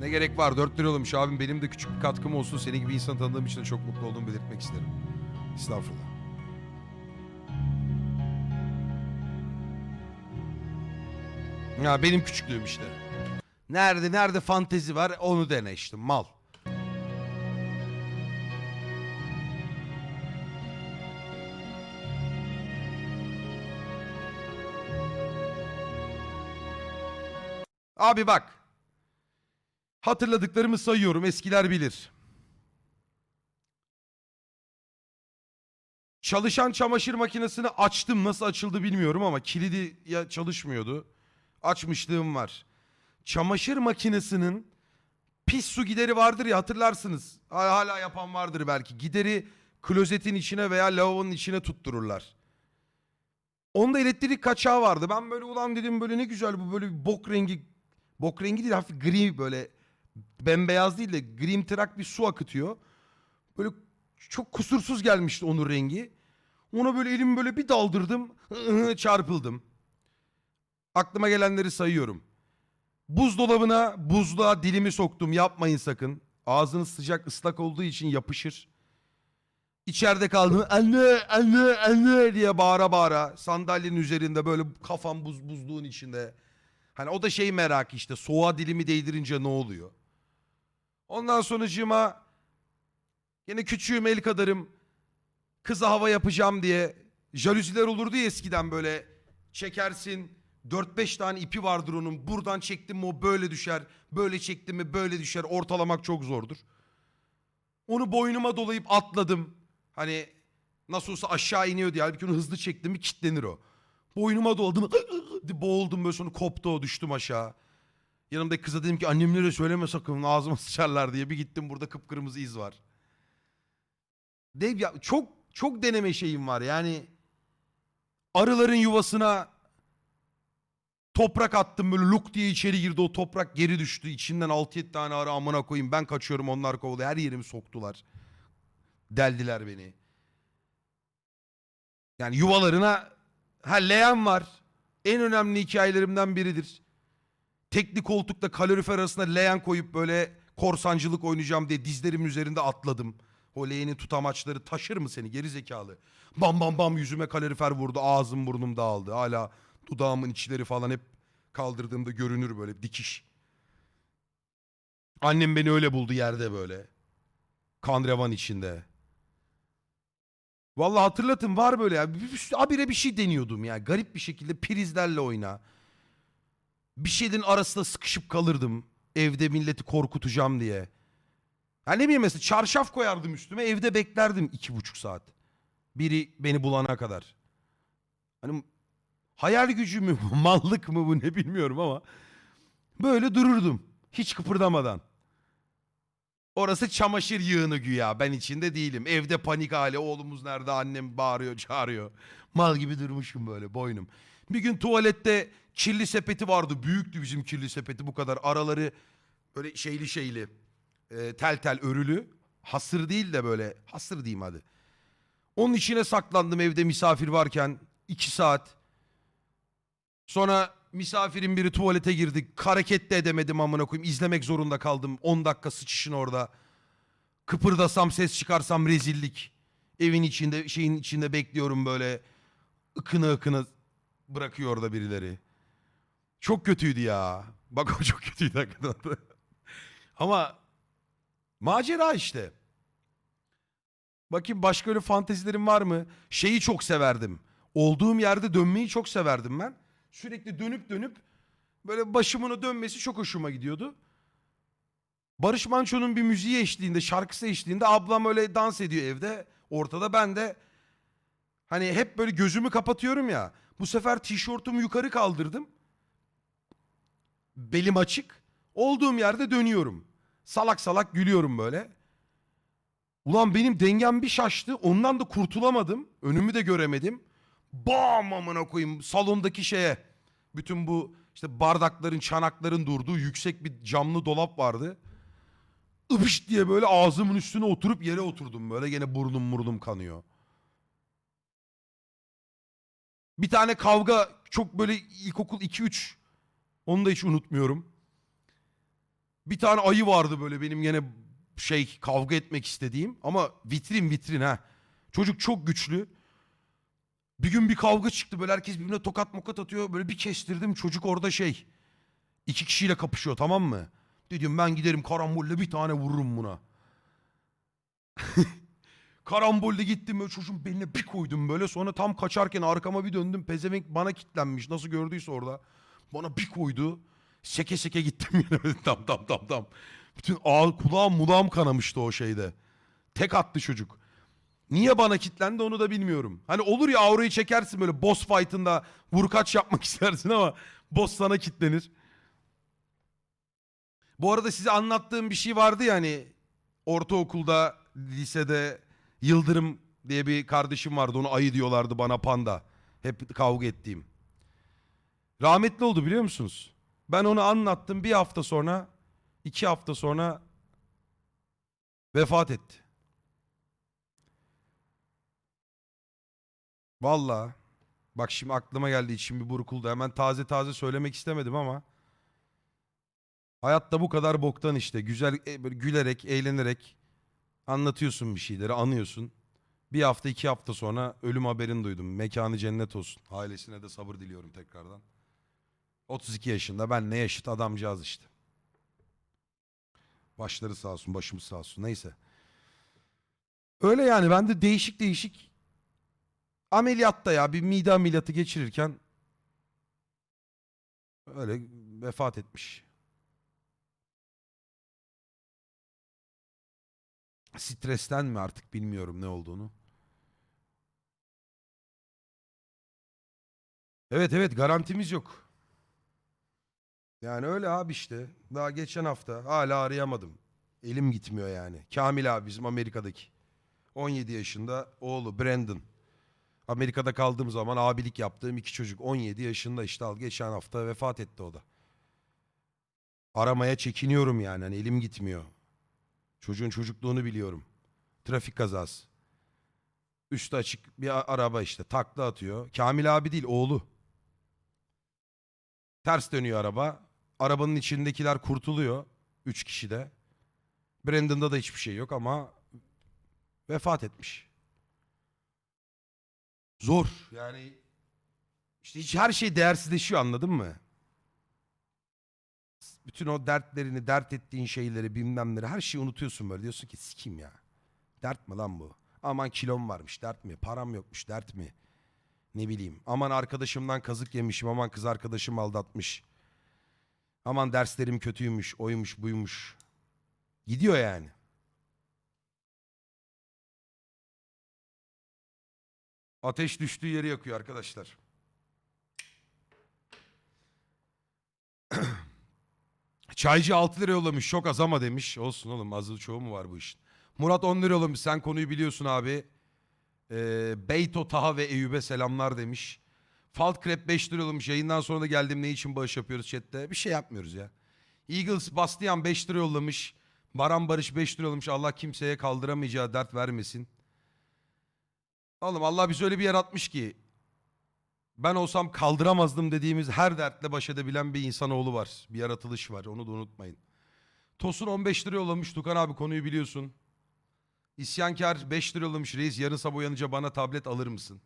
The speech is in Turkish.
Ne gerek var 4 lira olmuş abim benim de küçük bir katkım olsun. Seni gibi insan tanıdığım için de çok mutlu olduğumu belirtmek isterim. Estağfurullah. Ya benim küçüklüğüm işte. Nerede nerede fantezi var onu dene işte mal. Abi bak. Hatırladıklarımı sayıyorum eskiler bilir. Çalışan çamaşır makinesini açtım. Nasıl açıldı bilmiyorum ama kilidi ya çalışmıyordu. Açmışlığım var. Çamaşır makinesinin pis su gideri vardır ya hatırlarsınız. Ha- Hala yapan vardır belki. Gideri klozetin içine veya lavabonun içine tuttururlar. Onda elektrik kaçağı vardı. Ben böyle ulan dedim böyle ne güzel bu böyle bir bok rengi. Bok rengi değil hafif gri böyle bembeyaz değil de grimtırak bir su akıtıyor. Böyle çok kusursuz gelmişti onun rengi. Ona böyle elimi böyle bir daldırdım. çarpıldım. Aklıma gelenleri sayıyorum. Buzdolabına buzluğa dilimi soktum. Yapmayın sakın. Ağzınız sıcak ıslak olduğu için yapışır. İçeride kaldım. Anne, anne, anne diye bağıra bağıra. Sandalyenin üzerinde böyle kafam buz buzluğun içinde. Hani o da şey merak işte. Soğuğa dilimi değdirince ne oluyor? Ondan sonracığıma yine küçüğüm el kadarım. Kıza hava yapacağım diye. Jalüziler olurdu ya eskiden böyle çekersin. 4-5 tane ipi vardır onun. Buradan çektim mi o böyle düşer. Böyle çektim mi böyle düşer. Ortalamak çok zordur. Onu boynuma dolayıp atladım. Hani nasıl olsa aşağı iniyor diye. Halbuki onu hızlı çektim mi kitlenir o. Boynuma doladım. Boğuldum böyle sonra koptu o düştüm aşağı. Yanımdaki kıza dedim ki annemlere söyleme sakın ağzıma sıçarlar diye. Bir gittim burada kıpkırmızı iz var. Dev ya çok çok deneme şeyim var yani. Arıların yuvasına toprak attım böyle luk diye içeri girdi o toprak geri düştü. İçinden 6-7 tane arı amına koyayım ben kaçıyorum onlar kovalıyor. Her yerimi soktular. Deldiler beni. Yani yuvalarına ha leğen var. En önemli hikayelerimden biridir. Tekli koltukla kalorifer arasına leğen koyup böyle korsancılık oynayacağım diye dizlerimin üzerinde atladım. O leğenin tutamaçları taşır mı seni geri zekalı? Bam bam bam yüzüme kalorifer vurdu. Ağzım burnum dağıldı. Hala dudağımın içleri falan hep kaldırdığımda görünür böyle dikiş. Annem beni öyle buldu yerde böyle. Kan içinde. Vallahi hatırlatın var böyle ya. Bir- bir- Habire bir şey deniyordum ya. Garip bir şekilde prizlerle oyna. Bir şeylerin arasında sıkışıp kalırdım. Evde milleti korkutacağım diye. Ya ne bileyim mesela çarşaf koyardım üstüme evde beklerdim iki buçuk saat. Biri beni bulana kadar. Hani hayal gücü mü mallık mı bu ne bilmiyorum ama. Böyle dururdum hiç kıpırdamadan. Orası çamaşır yığını güya ben içinde değilim. Evde panik hali oğlumuz nerede annem bağırıyor çağırıyor. Mal gibi durmuşum böyle boynum. Bir gün tuvalette kirli sepeti vardı. Büyüktü bizim kirli sepeti bu kadar. Araları böyle şeyli şeyli. e, tel tel örülü. Hasır değil de böyle hasır diyeyim hadi. Onun içine saklandım evde misafir varken. iki saat. Sonra misafirin biri tuvalete girdi. Hareket de edemedim amına koyayım. İzlemek zorunda kaldım. 10 dakika sıçışın orada. Kıpırdasam ses çıkarsam rezillik. Evin içinde şeyin içinde bekliyorum böyle. Ikını ıkını bırakıyor orada birileri. Çok kötüydü ya. Bak o çok kötüydü hakikaten. Ama macera işte. Bakayım başka öyle fantezilerim var mı? Şeyi çok severdim. Olduğum yerde dönmeyi çok severdim ben. Sürekli dönüp dönüp böyle başımın dönmesi çok hoşuma gidiyordu. Barış Manço'nun bir müziği eşliğinde, şarkısı eşliğinde ablam öyle dans ediyor evde. Ortada ben de hani hep böyle gözümü kapatıyorum ya. Bu sefer tişörtümü yukarı kaldırdım. Belim açık. Olduğum yerde dönüyorum. Salak salak gülüyorum böyle. Ulan benim dengem bir şaştı. Ondan da kurtulamadım. Önümü de göremedim. Bam amına koyayım salondaki şeye. Bütün bu işte bardakların, çanakların durduğu yüksek bir camlı dolap vardı. Ipış diye böyle ağzımın üstüne oturup yere oturdum böyle. Gene burnum burnum kanıyor. Bir tane kavga çok böyle ilkokul 2-3. Onu da hiç unutmuyorum. Bir tane ayı vardı böyle benim gene şey kavga etmek istediğim ama vitrin vitrin ha. Çocuk çok güçlü. Bir gün bir kavga çıktı böyle herkes birbirine tokat mokat atıyor. Böyle bir kestirdim çocuk orada şey. iki kişiyle kapışıyor tamam mı? Dedim ben giderim karambolle bir tane vururum buna. Karambolle gittim böyle çocuğun beline bir koydum böyle. Sonra tam kaçarken arkama bir döndüm. Pezevenk bana kitlenmiş. Nasıl gördüyse orada. Bana bir koydu. Seke seke gittim böyle tam tam tam tam. Bütün ağ, kulağım mulağım kanamıştı o şeyde. Tek attı çocuk. Niye bana kitlendi onu da bilmiyorum. Hani olur ya aurayı çekersin böyle boss fight'ında vurkaç yapmak istersin ama boss sana kitlenir. Bu arada size anlattığım bir şey vardı ya hani ortaokulda, lisede Yıldırım diye bir kardeşim vardı. Onu ayı diyorlardı bana panda. Hep kavga ettiğim. Rahmetli oldu biliyor musunuz? Ben onu anlattım bir hafta sonra, iki hafta sonra vefat etti. Vallahi bak şimdi aklıma geldi içim bir burkuldu. Hemen taze taze söylemek istemedim ama hayatta bu kadar boktan işte. Güzel e, gülerek, eğlenerek anlatıyorsun bir şeyleri, anıyorsun. Bir hafta iki hafta sonra ölüm haberini duydum. Mekanı cennet olsun. Ailesine de sabır diliyorum tekrardan. 32 yaşında ben ne yaşıt adamcağız işte. Başları sağ olsun, başımız sağ olsun. Neyse. Öyle yani ben de değişik değişik ameliyatta ya bir mide ameliyatı geçirirken öyle vefat etmiş. Stresten mi artık bilmiyorum ne olduğunu. Evet evet garantimiz yok. Yani öyle abi işte. Daha geçen hafta hala arayamadım. Elim gitmiyor yani. Kamil abi bizim Amerika'daki. 17 yaşında oğlu Brandon. Amerika'da kaldığım zaman abilik yaptığım iki çocuk 17 yaşında işte al geçen hafta vefat etti o da. Aramaya çekiniyorum yani hani elim gitmiyor. Çocuğun çocukluğunu biliyorum. Trafik kazası. Üstü açık bir araba işte takla atıyor. Kamil abi değil oğlu. Ters dönüyor araba. Arabanın içindekiler kurtuluyor. Üç kişi de. Brandon'da da hiçbir şey yok ama vefat etmiş. Zor. Yani işte hiç her şey değersizleşiyor anladın mı? Bütün o dertlerini, dert ettiğin şeyleri, bilmemleri her şeyi unutuyorsun böyle. Diyorsun ki sikim ya. Dert mi lan bu? Aman kilom varmış dert mi? Param yokmuş dert mi? Ne bileyim. Aman arkadaşımdan kazık yemişim. Aman kız arkadaşım aldatmış. Aman derslerim kötüymüş. Oymuş buymuş. Gidiyor yani. Ateş düştüğü yeri yakıyor arkadaşlar. Çaycı 6 lira yollamış. Çok az ama demiş. Olsun oğlum azı çoğu mu var bu işin? Murat 10 lira yollamış. Sen konuyu biliyorsun abi. Ee, Beyto, Taha ve Eyüp'e selamlar demiş. Falt Krep 5 lira yollamış. Yayından sonra da geldim ne için bağış yapıyoruz chatte? Bir şey yapmıyoruz ya. Eagles Bastian 5 lira yollamış. Baran Barış 5 lira yollamış. Allah kimseye kaldıramayacağı dert vermesin. Oğlum Allah bizi öyle bir yaratmış ki ben olsam kaldıramazdım dediğimiz her dertle baş edebilen bir insanoğlu var. Bir yaratılış var. Onu da unutmayın. Tosun 15 lira yollamış. Tukan abi konuyu biliyorsun. İsyankar 5 lira yollamış. Reis yarın sabah uyanınca bana tablet alır mısın?